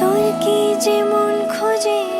তোর কি যেমন খোঁজে?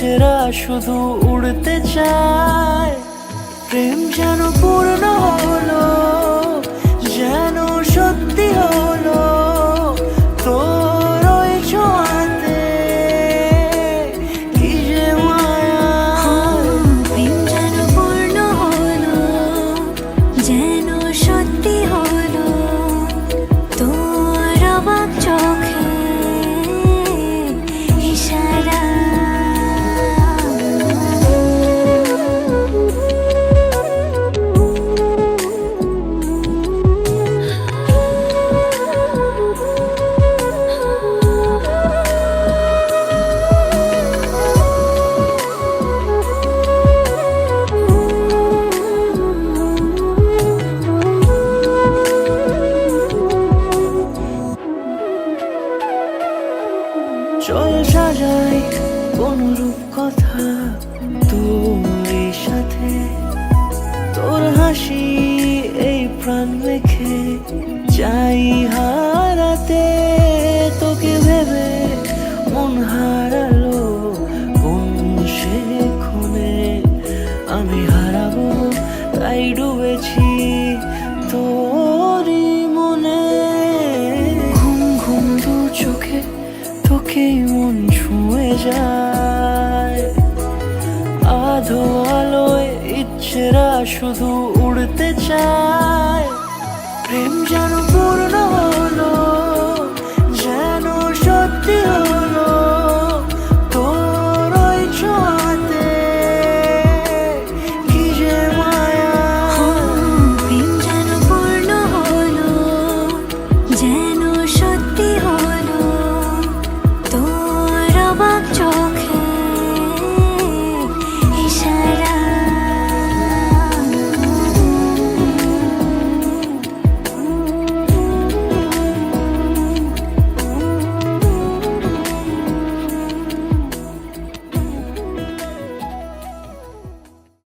ইচ্ছেরা শুধু উড়তে চায়। প্রেম যেন পূর্ণ হলো, যেন সত্যি হলো, তোর ওই ছোঁয়াতে। কি যে মায়া। প্রেম যেন পূর্ণ হলো, যেন সত্যি হলো, তোর চোখে চল সাজাই অনুরূপ কথা সাথে। তোর হাসি এই প্রাণ হারাতে। তোকে ভেবে হারালো কোন আমি মন ছুঁয়ে যায়। আধো আলোয় ইচ্ছেরা শুধু উড়তে চায়। প্রেম যেন পূর্ণ হলো